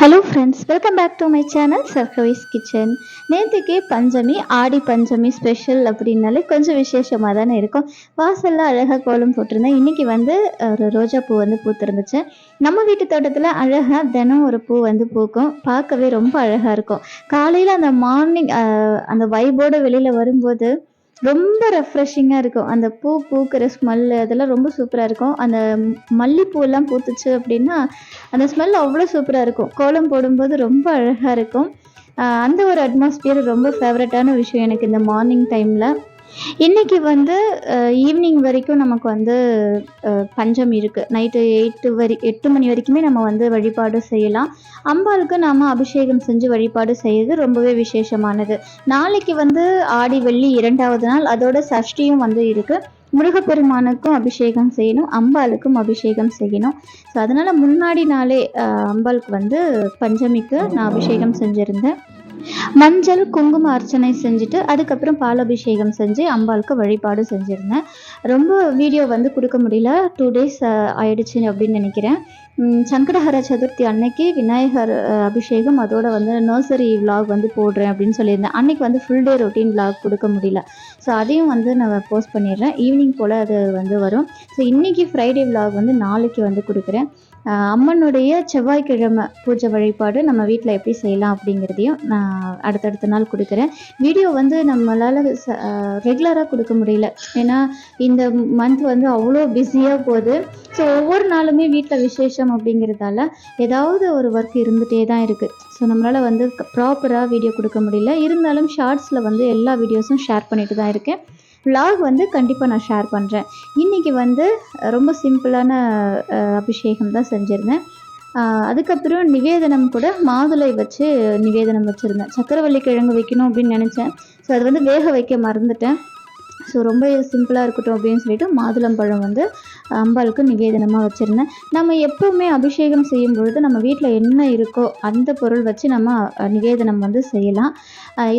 Hello friends welcome back to my channel சர்கவைஸ் kitchen நேற்றுக்கு பஞ்சமி ஆடி பஞ்சமி special அப்படின்னாலே கொஞ்சம் விசேஷமாக தானே இருக்கும். வாசலில் அழகாக கோலம் போட்டிருந்தேன். இன்றைக்கி வந்து ஒரு ரோஜா பூ வந்து பூத்திருந்துச்சு. நம்ம வீட்டு தோட்டத்தில் அழகாக தினம் ஒரு பூ வந்து பூக்கும். பார்க்கவே ரொம்ப அழகாக இருக்கும். காலையில் அந்த மார்னிங் அந்த வைபோடு வெளியில் வரும்போது ரொம்ப ரெஃப்ரெஷிங்காக இருக்கும். அந்த பூ பூக்கிற ஸ்மெல்லு அதெல்லாம் ரொம்ப சூப்பராக இருக்கும். அந்த மல்லிப்பூலாம் பூத்துச்சு அப்படின்னா அந்த ஸ்மெல் அவ்வளோ சூப்பராக இருக்கும். கோலம் போடும்போது ரொம்ப அழகாக இருக்கும். அந்த ஒரு அட்மாஸ்பியர் ரொம்ப ஃபேவரட்டான விஷயம் எனக்கு இந்த மார்னிங் டைமில் இன்னைக்கு வந்து ஈவினிங் வரைக்கும் நமக்கு வந்து பஞ்சம் இருக்குது நைட்டு எயிட்டு வரி எட்டு மணி வரைக்குமே நம்ம வந்து வழிபாடு செய்யலாம். அம்பாளுக்கு நாம் அபிஷேகம் செஞ்சு வழிபாடு செய்யறது ரொம்பவே விசேஷமானது. நாளைக்கு வந்து ஆடி வெள்ளி இரண்டாவது நாள் அதோட சஷ்டியும் வந்து இருக்குது முருகப்பெருமானுக்கும் அபிஷேகம் செய்யணும் அம்பாளுக்கும் அபிஷேகம் செய்யணும். ஸோ அதனால் முன்னாடி நாளே அம்பாளுக்கு வந்து பஞ்சமிக்கு நான் அபிஷேகம் செஞ்சுருந்தேன். மஞ்சள் குங்கும அர்ச்சனை செஞ்சுட்டு அதுக்கப்புறம் பால் அபிஷேகம் செஞ்சு அம்பாளுக்கு வழிபாடு செஞ்சுருந்தேன். ரொம்ப வீடியோ வந்து கொடுக்க முடியல. டூ டேஸ் ஆயிடுச்சு அப்படின்னு நினைக்கிறேன். சங்கடஹர சதுர்த்தி அன்னைக்கு விநாயகர் அபிஷேகம் அதோட வந்து நர்சரி விலாக் வந்து போடுறேன் அப்படின்னு சொல்லியிருந்தேன். அன்னைக்கு வந்து ஃபுல் டே ரொட்டீன் விலாக் கொடுக்க முடியல. ஸோ அதையும் வந்து நான் போஸ்ட் பண்ணிடுறேன். ஈவினிங் போல் அது வந்து வரும். ஸோ இன்றைக்கி ஃப்ரைடே விலாக் வந்து நாளைக்கு வந்து கொடுக்குறேன். அம்மனுடைய செவ்வாய்க்கிழமை பூஜை வழிபாடு நம்ம வீட்டில் எப்படி செய்யலாம் அப்படிங்கிறதையும் நான் அடுத்தடுத்த நாள் கொடுக்குறேன். வீடியோ வந்து நம்மளால் ரெகுலராக கொடுக்க முடியல. ஏன்னா இந்த மந்த் வந்து அவ்வளோ பிஸியாக போகுது. ஸோ ஒவ்வொரு நாளுமே வீட்டில் விசேஷம் அப்படிங்கிறதால ஏதாவது ஒரு ஒர்க் இருந்துகிட்டே தான் இருக்குது ஸோ நம்மளால் வந்து ப்ராப்பராக வீடியோ கொடுக்க முடியல. இருந்தாலும் ஷார்ட்ஸில் வந்து எல்லா வீடியோஸும் ஷேர் பண்ணிட்டு தான் இருக்கேன். விலாக் வந்து கண்டிப்பாக நான் ஷேர் பண்ணுறேன் இன்றைக்கி வந்து ரொம்ப சிம்பிளான அபிஷேகம் தான் செஞ்சுருந்தேன். அதுக்கப்புறம் நிவேதனம் கூட மாதுளை வச்சு நிவேதனம் வச்சுருந்தேன். சக்கரவள்ளி கிழங்கு வைக்கணும் அப்படின்னு நினச்சேன். ஸோ அது வந்து வேக வைக்க மறந்துட்டேன். ஸோ ரொம்ப சிம்பிளாக இருக்கட்டும் அப்படின்னு சொல்லிட்டு மாதுளம்பழம் வந்து அம்பாளுக்கு நிவேதனமாக வச்சுருந்தேன். நம்ம எப்போவுமே அபிஷேகம் செய்யும் பொழுது நம்ம வீட்டில் என்ன இருக்கோ அந்த பொருள் வச்சு நம்ம நிவேதனம் வந்து செய்யலாம்.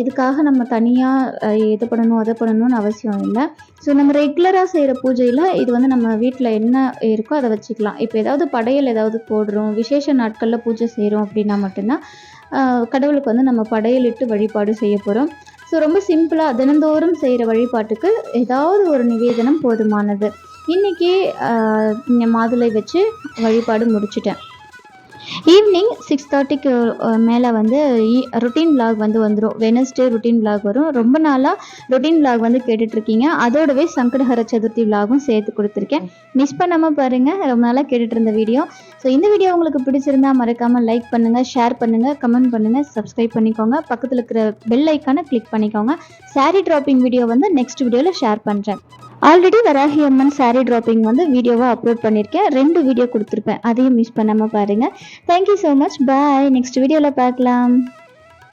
இதுக்காக நம்ம தனியாக இது பண்ணணும் அதை பண்ணணும்னு அவசியம் இல்லை. ஸோ நம்ம ரெகுலராக செய்கிற பூஜையில் இது வந்து நம்ம வீட்டில் என்ன இருக்கோ அதை வச்சுக்கலாம். இப்போ ஏதாவது படையல் ஏதாவது போடுறோம் விசேஷ நாட்களில் பூஜை செய்கிறோம் அப்படின்னா மட்டும்தான் கடவுளுக்கு வந்து நம்ம படையலிட்டு வழிபாடு செய்ய போகிறோம் ஸோ ரொம்ப சிம்பிளாக தினந்தோறும் செய்கிற வழிபாட்டுக்கு ஏதாவது ஒரு நிவேதனம் போதுமானது. இன்றைக்கி மாதுளை வச்சு வழிபாடு முடிச்சிட்டேன். ஈவினிங் சிக்ஸ் தேர்ட்டிக்கு மேலே வந்து ருட்டீன் விலாக் வந்து வந்துடும் வெனஸ்டே ருட்டீன் விலாக் வரும். ரொம்ப நாளாக ரொட்டீன் விலாக் வந்து கேட்டுட்ருக்கீங்க. அதோடவே சங்கடஹர சதுர்த்தி விலாகும் சேர்த்து கொடுத்துருக்கேன். மிஸ் பண்ணாமல் பாருங்கள் ரொம்ப நாளாக கேட்டுட்டு இருந்த வீடியோ ஸோ இந்த வீடியோ உங்களுக்கு பிடிச்சிருந்தா மறக்காமல் லைக் பண்ணுங்கள் ஷேர் பண்ணுங்கள் கமெண்ட் பண்ணுங்கள் சப்ஸ்கிரைப் பண்ணிக்கோங்க. பக்கத்தில் இருக்கிற பெல் ஐக்கானை கிளிக் பண்ணிக்கோங்க. சாரீ ட்ராப்பிங் வீடியோ வந்து நெக்ஸ்ட் வீடியோவில் ஷேர் பண்ணுறேன் ஆல்ரெடி வராகி அம்மன் சாரீ ட்ராப்பிங் வந்து வீடியோவாக அப்லோட் பண்ணியிருக்கேன் ரெண்டு வீடியோ கொடுத்துருப்பேன். அதையும் மிஸ் பண்ணாமல் பாருங்கள் thank you so much bye next வீடியோவில் பார்க்கலாம்.